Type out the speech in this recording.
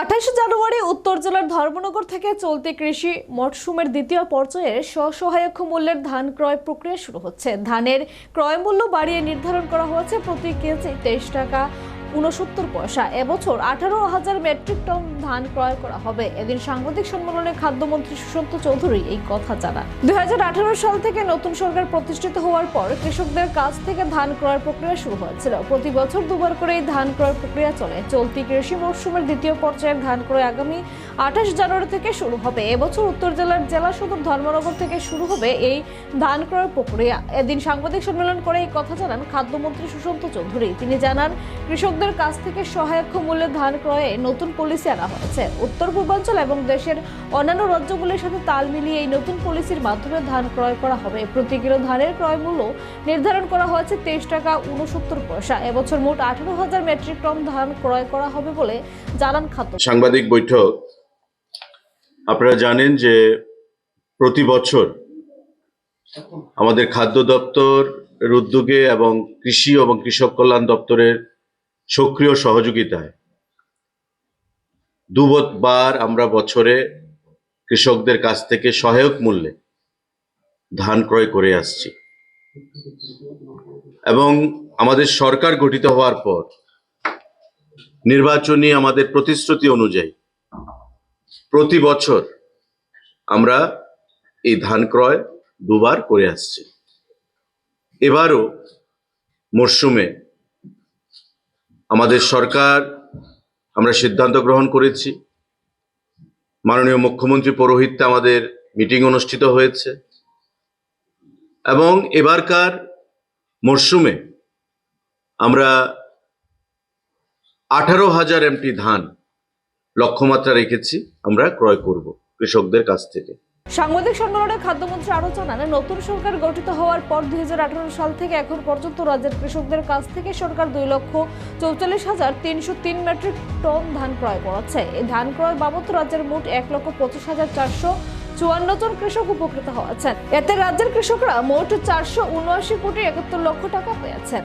আঠাশে জানুয়ারি উত্তর জেলার ধর্মনগর থেকে চলতি কৃষি মরশুমের দ্বিতীয় পর্যায়ে স্বসহায়ক মূল্যের ধান ক্রয় প্রক্রিয়া শুরু হচ্ছে। ধানের ক্রয় মূল্য বাড়িয়ে নির্ধারণ করা হয়েছে প্রতি কেজি তেইশ টাকা। উনসত্তর পয়সা। এবছর আঠারো হাজার মেট্রিক টন ধান ক্রয় করা হবে। এদিন সাংবাদিক সম্মেলনে খাদ্যমন্ত্রী সুশান্ত চৌধুরী এই কথা জানান। দুই সাল থেকে নতুন সরকার প্রতিষ্ঠিত হওয়ার পর কৃষকদের কাছ থেকে ধান ক্রয় প্রক্রিয়া শুরু হয়েছিল। প্রতি বছর দুবার করে এই ধান ক্রয় প্রক্রিয়া চলে। চলতি কৃষি মরশুমের দ্বিতীয় পর্যায়ের ধান ক্রয় আগামী আঠাশ জানুয়ারি থেকে শুরু হবে। এবছর উত্তর জেলার জেলা সদর ধর্মনগর থেকে শুরু হবে এই ধান ক্রয় প্রক্রিয়া। এদিন সাংবাদিক সম্মেলন করে এই কথা জানান খাদ্যমন্ত্রী সুশান্ত চৌধুরী। তিনি জানান, কৃষকদের কাছ থেকে সহায়ক মূল্যে ধান ক্রয়ে নতুন পলিসি আনা হয়েছে। উত্তর পূর্বাঞ্চল এবং দেশের অন্যান্য রাজ্যগুলির সাথে তাল মিলিয়ে এই নতুন পলিসির মাধ্যমে ধান ক্রয় করা হবে। প্রতি কিলো ধানের ক্রয় মূল্য নির্ধারণ করা হয়েছে তেইশ টাকা উনসত্তর পয়সা। এবছর মোট আঠারো হাজার মেট্রিক টন ধান ক্রয় করা হবে বলে জানান খাদ্য সাংবাদিক বৈঠক। আপনারা জানেন যে প্রতি বছর আমাদের খাদ্য দপ্তর উদ্যোগে এবং কৃষি এবং কৃষক কল্যাণ দপ্তরের সক্রিয় সহযোগিতায়। দুবার আমরা বছরে কৃষকদের কাছ থেকে সহায়ক মূল্যে ধান ক্রয় করে আসছি। এবং আমাদের সরকার গঠিত হওয়ার পর নির্বাচনী আমাদের প্রতিশ্রুতি অনুযায়ী প্রতি বছর আমরা এই ধান ক্রয় দুবার করে আসছি। এবারও মরশুমে আমাদের সরকার, আমরা সিদ্ধান্ত গ্রহণ করেছি। মাননীয় মুখ্যমন্ত্রী পৌরোহিত্যে আমাদের মিটিং অনুষ্ঠিত হয়েছে। এবং এবারকার মরশুমে আমরা আঠারো হাজার এমটি ধান লক্ষ্যমাত্রা রেখেছি, আমরা ক্রয় করব কৃষকদের কাছ থেকে। সাংবাদিক সম্মেলনে খাদ্যমন্ত্রী আরও জানান, নতুন সরকার গঠিত হওয়ার পর দুই হাজার আঠারো সাল থেকে এখন পর্যন্ত রাজ্যের কৃষকদের কাছ থেকে সরকার দুই লক্ষ চৌচল্লিশ হাজার তিনশো তিন মেট্রিক টন ধান ক্রয় করাচ্ছে এই ধান ক্রয় বাবদ রাজ্যের মোট এক লক্ষ পঁচিশ হাজার চারশো চুয়ান্ন জন কৃষক উপকৃত হয়েছেন। এতে রাজ্যের কৃষকরা মোট চারশো উনআশি কোটি একাত্তর লক্ষ টাকা পেয়েছেন।